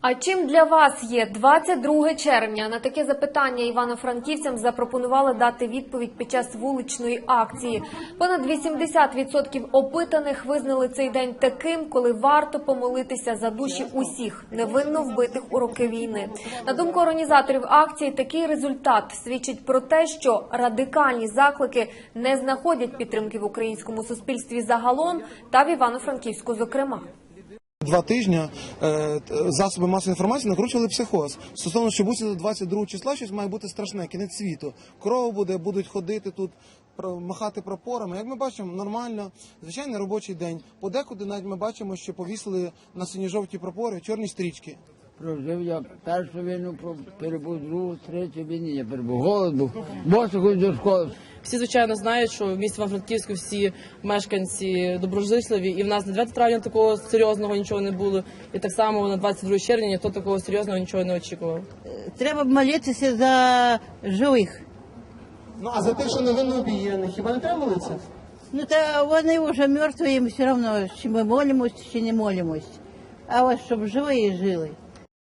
А чим для вас є 22 червня? На таке запитання івано-франківцям запропонували дати відповідь під час вуличної акції. Понад 80% опитаних визнали цей день таким, коли варто помолитися за душі усіх невинно вбитих у роки війни. На думку організаторів акції, такий результат свідчить про те, що радикальні заклики не знаходять підтримки в українському суспільстві загалом та в Івано-Франківську, зокрема. Два тижні е, засоби масової інформації накручували психоз. Стосовно, що буде до 22 числа, щось має бути страшне, кінець світу. Кров буде, будуть ходити тут, махати прапорами. Як ми бачимо, нормально, звичайний робочий день. Подекуди навіть ми бачимо, що повісили на сині-жовті прапори чорні стрічки. Прожив я першу війну, перебув другу, третю війні. Я перебув голод був. Босо до школи. Всі звичайно знають, що в місті Івано-Франківську всі мешканці доброзичливі, і в нас на 9 травня такого серйозного нічого не було. І так само на 22 червня ніхто такого серйозного нічого не очікував. Треба молитися за живих. Ну а за тих, що невинно обієнних, хіба не треба молитися? Ну та вони вже мертві, їм все одно, чи ми молимось, чи не молимось. А ось щоб живі жили.